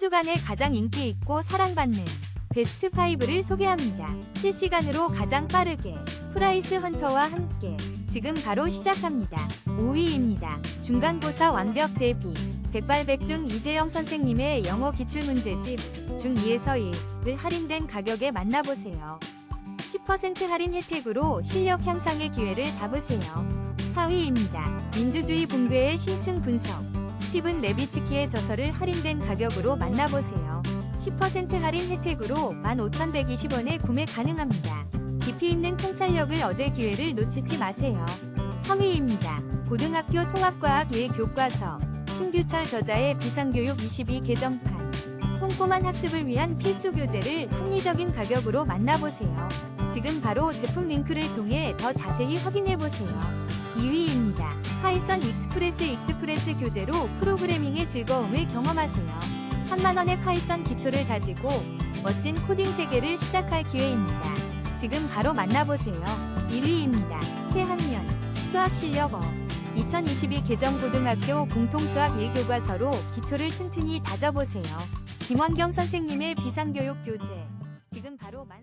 주간에 가장 인기 있고 사랑받는 베스트 5를 소개합니다. 실시간으로 가장 빠르게 프라이스 헌터와 함께 지금 바로 시작합니다. 5위입니다. 중간고사 완벽 대비 백발백중 이재영 선생님의 영어 기출문제집 중 2에서 1을 할인된 가격에 만나보세요. 10% 할인 혜택으로 실력 향상의 기회를 잡으세요. 4위입니다. 민주주의 붕괴의 심층 분석 스티븐 레비츠키의 저서를 할인된 가격으로 만나보세요. 10% 할인 혜택으로 15,120원에 구매 가능합니다. 깊이 있는 통찰력을 얻을 기회를 놓치지 마세요. 3위입니다. 고등학교 통합과학 1 교과서 신규철 저자의 비상교육 22 개정판 꼼꼼한 학습을 위한 필수 교재를 합리적인 가격으로 만나보세요. 지금 바로 제품 링크를 통해 더 자세히 확인해보세요. 2위입니다. 파이썬 익스프레스 익스프레스 교재로 프로그래밍의 즐거움을 경험하세요. 3만원의 파이썬 기초를 가지고 멋진 코딩 세계를 시작할 기회입니다. 지금 바로 만나보세요. 1위입니다. 새 학년 수학 실력어 2022 개정고등학교 공통수학 1교과서로 기초를 튼튼히 다져보세요. 김원경 선생님의 비상교육 교재 지금 바로 만